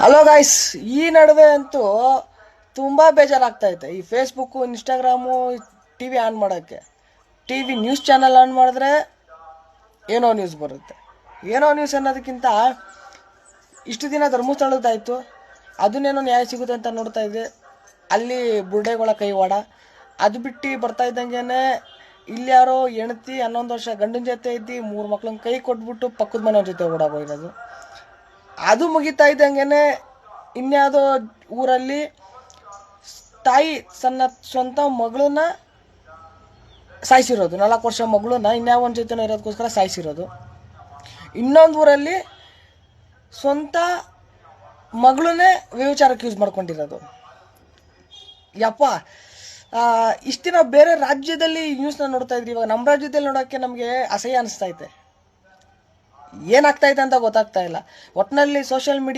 Hello guys ಈ ನಡುವೆ ಅಂತೂ ತುಂಬ ಬೇಜಾರಾಗ್ತೈತೆ ಈ Facebook Instagram T V on ಮಾಡೋಕ್ಕೆ. T V news channel on ಮಾಡಿದ್ರೆ ಏನೋ ನ್ಯೂಸ್ ಬರುತ್ತೆ. ಏನೋ ನ್ಯೂಸ್ ಅನ್ನೋದಕ್ಕಿಂತ ಇಷ್ಟು ದಿನ ಧರ್ಮಸ್ಥಳದ್ದಾಯಿತು ಅದನ್ನೇನೋ ನ್ಯಾಯ ಸಿಗುತ್ತೆ ಅಂತ ನೋಡ್ತಾ ಇದ್ದೆ. ಅಲ್ಲಿ ಬುರ್ಡೆಗಳ ಕೈವಾಡ. ಅದು ಬಿಟ್ಟು ಬರ್ತಾ ಇದ್ದಂಗೆ ಇಲ್ಲಿ ಯಾರೋ ಹೆಣ್ತಿ ಹನ್ನೊಂದು ವರ್ಷ ಗಂಡನ ಜೊತೆ ಇದ್ದು ಮೂರು ಮಕ್ಳನ್ನ ಕೈ ಕೊಟ್ಬಿಟ್ಟು ಪಕ್ಕದ ಮನೆಯವ್ರ ಜೊತೆ ಓಡಾಗೋಗಿರೋದು ಅದು ಮುಗಿತಾ ಇದ್ದಂಗೆ ಇನ್ಯಾವುದೋ ಊರಲ್ಲಿ ತಾಯಿ ಸಣ್ಣ ಸ್ವಂತ ಮಗಳನ್ನ ಸಾಯಿಸಿರೋದು. ನಾಲ್ಕು ವರ್ಷ ಮಗಳನ್ನ ಇನ್ಯಾವ ಒಂದು ಜೊತೆ ಇರೋದಕ್ಕೋಸ್ಕರ ಸಾಯಿಸಿರೋದು. ಇನ್ನೊಂದು ಊರಲ್ಲಿ ಸ್ವಂತ ಮಗಳನ್ನೇ ವ್ಯವಿಚಾರಕ್ಕೆ ಯೂಸ್ ಮಾಡ್ಕೊಂಡಿರೋದು. ಯಪ್ಪ ಇಷ್ಟು ದಿನ ಬೇರೆ ರಾಜ್ಯದಲ್ಲಿ ನ್ಯೂಸ್ನ ನೋಡ್ತಾ ಇದ್ರಿ. ಇವಾಗ ನಮ್ಮ ರಾಜ್ಯದಲ್ಲಿ ನೋಡೋಕ್ಕೆ ನಮಗೆ ಅಸಹ್ಯ ಅನಿಸ್ತಾ ಐತೆ. ಏನಾಗ್ತಾ ಇದೆ ಅಂತ ಗೊತ್ತಾಗ್ತಾ ಇಲ್ಲ. ಒಟ್ಟಿನಲ್ಲಿ ಸೋಷಿಯಲ್ ಮೀಡಿಯಾ